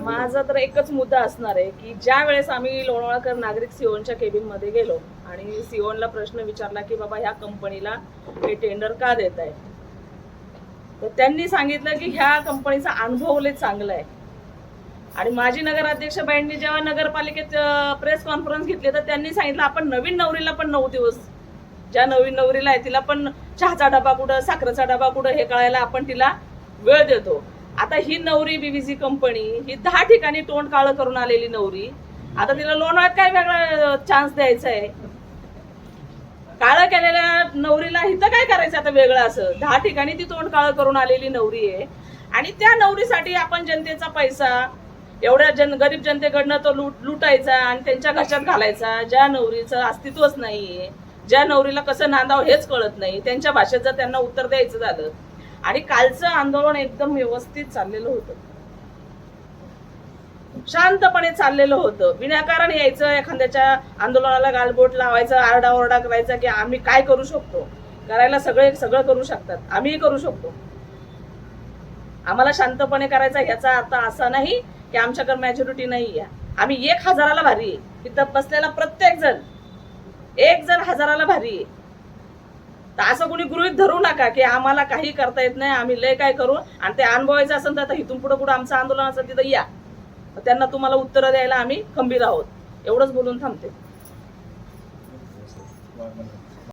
माझा तर एकच मुद्दा असणार आहे की ज्या वेळेस आम्ही लोणावळकर नागरिक सिओनच्या केबिनमध्ये गेलो आणि सिओनला प्रश्न विचारला की बाबा ह्या कंपनीला हे टेंडर का देत आहे तर त्यांनी सांगितलं की ह्या कंपनीचा अनुभव लय चांगला आहे. आणि माजी नगराध्यक्ष बाईंनी जेव्हा नगरपालिकेत प्रेस कॉन्फरन्स घेतली तर त्यांनी सांगितलं आपण नवीन नवरीला पण नऊ दिवस. ज्या नवीन नवरीला आहे तिला पण चहाचा डबा कुठं साखरेचा डबा कुठं हे कळायला आपण तिला वेळ देतो. आता ही नवरी बीबीसी कंपनी ही दहा ठिकाणी तोंड काळं करून आलेली नवरी आता तिला लोणावळ्यात काय वेगळा चान्स द्यायचा आहे काळं केलेल्या नवरीला इथं काय करायचं आता वेगळं असं? दहा ठिकाणी ती तोंड काळं करून आलेली नवरी आहे आणि त्या नवरीसाठी आपण जनतेचा पैसा एवढ्या जन गरीब जनतेकडनं तो लुट लुटायचा आणि त्यांच्या घशात घालायचा. ज्या नवरीचं अस्तित्वच नाहीये ज्या नवरीला कसं नांदाव हेच कळत नाही. त्यांच्या भाषेत जर त्यांना उत्तर द्यायचं झालं आणि कालचं आंदोलन एकदम व्यवस्थित चाललेलं होतं. शांतपणे चाललेलं होतं. विनाकारण यायचं एखाद्याच्या आंदोलनाला गालबोट लावायचं आरडाओरडा करायचा की आम्ही काय करू शकतो? करायला सगळे सगळं करू शकतात. आम्हीही करू शकतो. आम्हाला शांतपणे करायचा ह्याचा अर्थ असा नाही की आमच्याकडे मॅच्युरिटी नाही आहे आम्ही एक हजाराला भारी आहे. तिथं बसलेला प्रत्येक जण एक जण हजाराला भारी आहे. तर असं कोणी गृहित धरू नका की आम्हाला काही करता येत नाही आम्ही लय काय करू आणि ते अनुभवायचं असेल तर आता इथून पुढे पुढे आमचं आंदोलन असेल तिथं या. त्यांना तुम्हाला उत्तरं द्यायला आम्ही खंबीर आहोत. एवढंच बोलून थांबते.